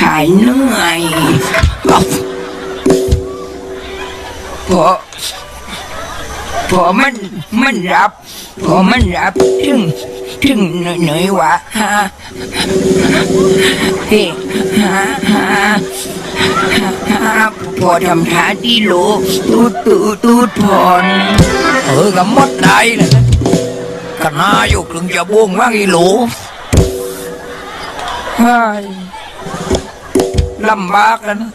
หายเหนื่อยพอพอมันมันรับพอมันรับถึงถึงเหนื่อยวะฮะเฮ้ฮะฮะฮะพอทำท่าที่โลตูดตูดตูดพรเออก็หมดได้เลยขนาอยู่ครึ่งจะบวงว่าอีโหลเฮ้ย ลำบากแล้วนะ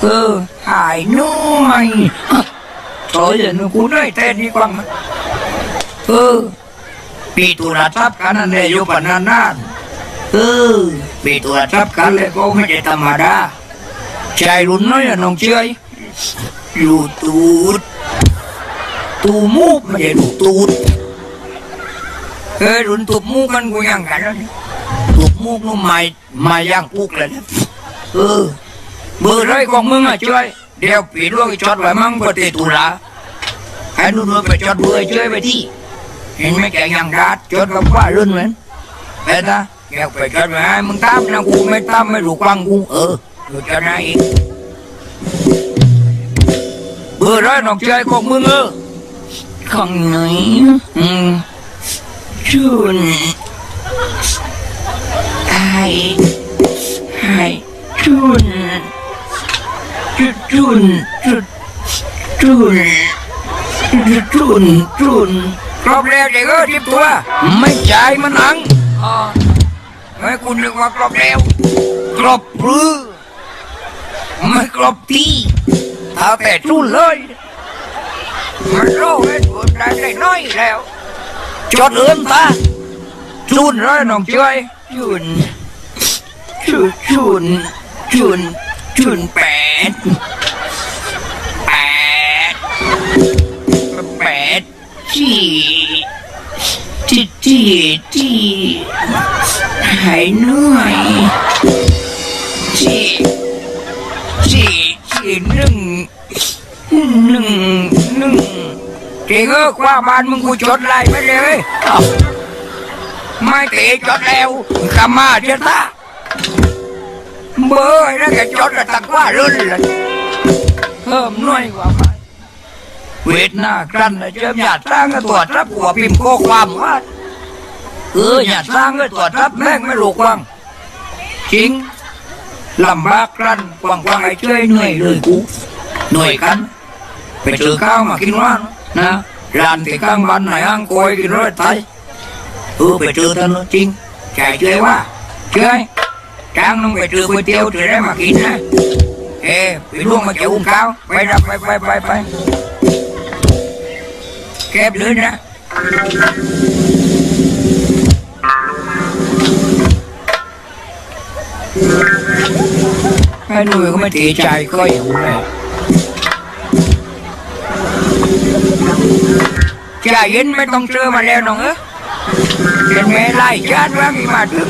เออ หายเหน้อยโอยอยนึกกูได้แต่นี่กว่างมันเออ ปีตุลาทับกันนั่นเลยอยู่ปานนานเออ ปีตุลาทับกันเลยก็ไม่ใช่ธรรมดาใจรุ่นน้อยอะน้องเชยอยู่ตูด ตูมูกไม่ใช่ลูตูดเออรุ่นตูมูกกันกูยังกันแล้วนี่ตูมูกนู่นไม่ไม่ย่างปุกเลยนะ เออเบอร์ไรของมึงอะช่วยเดี๋ยวปีดวงจอดไว้มั่งปฏิตุลาให้นุ่นไปจอดเบอร์ช่วยไปที่เห็นไหมแกยังรั จุนจุดจุนจุนจุนครบแล้วเด็กเออทิบตัว ไม่จ่ายมันหังอไม่คุณนึกว่ากรอบแล้วกรอบปรือไม่กรอบที่เอาแต่จุนเลยมันโลกเลยจุนได้ได้น้อยแล้วจดเอื้อนตาจุนเลยน้องช่วยจุนจุนจุนจุนจุนแปด ที่ที่ที่ที่หายเหนื่อยที่ที่ที่หนึ่งหนึ่งหนึ่งเก่งเออว่าบ้านมึงกูจดไล่ไม่เลยไม่ตะจดแล้วกามาเจ้าตาเบอร์นั่นแกจดกระตักว่ารุ่นเลยเพิ่มหน่อยกว่า เวทหน้ากรันเลยเจอหยาดสร้างก็ตรวจรับหัวพิมพ์ข้อความว่าเออหยาดสร้างก็ตรวจรับแม่งไม่รู้กว้างจริงลำบากกรันกว้างกว้างๆไอ้ช่วยเหนื่อยเลยกูเหนื่อยกัน ไปซื้อข้าวมากินว่านนะร้านที่ข้างบ้านไหนห้างโกยกินรถไทยเออไปเจอท่านจริงใจช่วยว่าช่วย trang nó phải trừ ก๋วยเตี๋ยว trừ đấy mà kín á ê bị luôn mà chịu uống cao quay ra quay quay quay quay kẹp lưới ra cái nuôi của mấy thị trai coi hiểu này Chà dính เก็บเลยนะไอ้หนุ่ยก็ไม่ตีใจก็อยู่เลยจ่ายินไม่ต้องเชื่อมาแล้วน้องเออเป็นแม่ไล่ชาติว่ามีมาถึง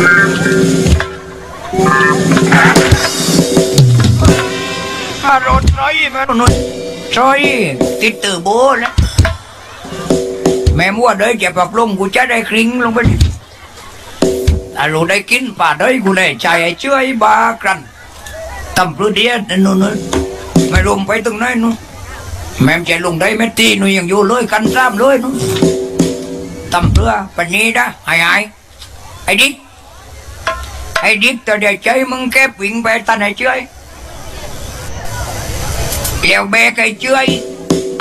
Thank you. รถร้อยมารถร้อยติดตือโบแล้วแม่มัวเด้ยจะปักลงกูจะได้คลิงลงไปดิถ้าลูได้กินป่าเด้ยกูได้ใจไอ้เชื่อยบากันตำพลือเดียนนู่นนู่นไม่ลงไปตรงไหนนู่นแม่จะลงได้ไม่ตีนู่นยังอยู่เลยกันซ้ำเลยนู่นตำเพื่อปันนี้นะไอ้ไอ้ไอ้ดิ๊ ไอ้ดิ๊กตัวเดียวใจมึงแค่วิ่งไปตันไอ้เชื่อย Kéo bé cây chơi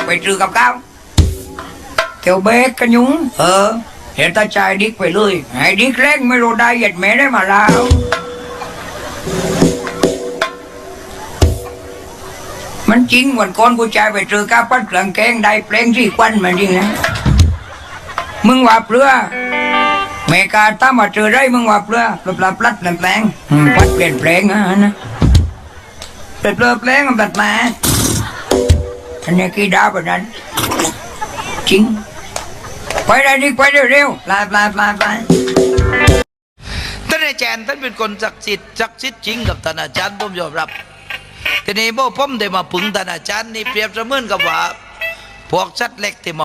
Phải trừ gặp cao Kéo bé cái nhúng Ờ Hiện ta trai điếc phải lười Hãy điếc rét mới lô đai dạch mẹ đấy mà lao Mình chính mình con của trai phải trừ cao bắt lần kén đây Plen gì quanh mà đi nè Mừng hoạt lửa Mẹ ca ta mà trừ đây mừng hoạt lửa Lụp lạp lách làm plen Bắt plen plen á hả Lụp lụp plen làm bạch mà อันนี้กี่ดาวแบบนั้นจริงไปได้ดิไปเร็วๆลาลาลาลาท่านอาจารย์ท่านเป็นคนศักดิ์สิทธิ์ศักดิ์สิทธิ์จริงกับท่านอาจารย์ผมยอมรับทีนี้พวกผมได้มาพึ่งท่านอาจารย์นี่เปรียบเสมือนกับว่าพวกสัตว์เล็กที่มา